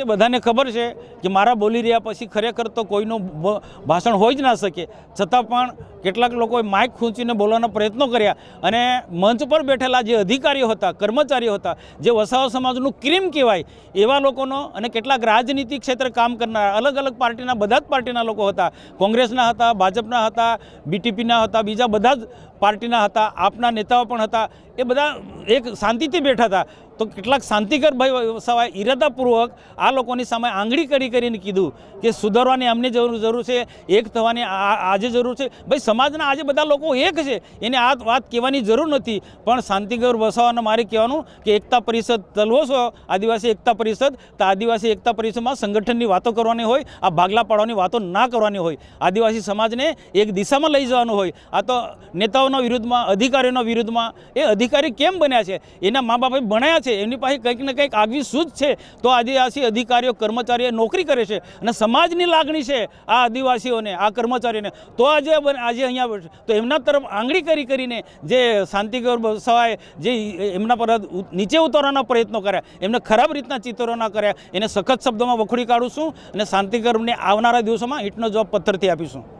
જે બધાને ખબર છે કે મારા બોલી રહ્યા પછી ખરેખર તો કોઈનું ભાષણ હોઈ જ ના શકે. છતાં પણ કેટલાક લોકોએ માઇક ખૂંચીને બોલવાના પ્રયત્નો કર્યા અને મંચ પર બેઠેલા જે અધિકારીઓ હતા, કર્મચારીઓ હતા, જે વસાવા સમાજનું ક્રીમ કહેવાય, એવા લોકોનો અને કેટલાક રાજનીતિ ક્ષેત્રે કામ કરનારા, અલગ અલગ પાર્ટીના, બધા જ પાર્ટીના લોકો હતા. કોંગ્રેસના હતા, ભાજપના હતા, બીટીપીના હતા, બીજા બધા જ પાર્ટીના હતા, આપના નેતાઓ પણ હતા. એ બધા એક શાંતિથી બેઠા હતા. તો કેટલાક શાંતિકર ભાઈ સવાય ઈરાદાપૂર્વક આ લોકોની સામે આંગળી કરી કરીને કીધું કે સુધારવાની અમને જરૂર જરૂર છે, એક થવાની આજે જરૂર છે. ભાઈ, સમાજના આજે બધા લોકો એક છે. એને આ વાત કહેવાની જરૂર નથી. પણ શાંતિગર વસાવાને મારે કહેવાનું કે એકતા પરિષદ તલવો છો, આદિવાસી એકતા પરિષદ, તો આદિવાસી એકતા પરિષદમાં સંગઠનની વાતો કરવાની હોય, આ ભાગલા પાડવાની વાતો ના કરવાની હોય. આદિવાસી સમાજને એક દિશામાં લઈ જવાનું હોય. આ તો નેતાઓના વિરુદ્ધમાં, અધિકારીઓના વિરુદ્ધમાં, એ અધિકારી કેમ બન્યા છે? એના મા બાપે ભણ્યા છે. એમની પાસે કંઈક ને કંઈક આગવી સૂઝ છે. તો આદિવાસી અધિકારીઓ, કર્મચારીઓ નોકરી કરે છે અને સમાજની લાગણી છે આ આદિવાસીઓને, આ કર્મચારીને તો આજે આજે અહીંયા તો એમના તરફ આંગળી કરી કરીને જે શાંતિગર સવાય જે એમના પર નીચે ઉતારવાના પ્રયત્નો કર્યા, એમને ખરાબ રીતના ચિત્રો ના કર્યા, એને સખત શબ્દોમાં વખોડી કાઢું છું અને શાંતિગર્ભને આવનારા દિવસોમાં ઈંટનો જવાબ પથ્થરથી આપીશું.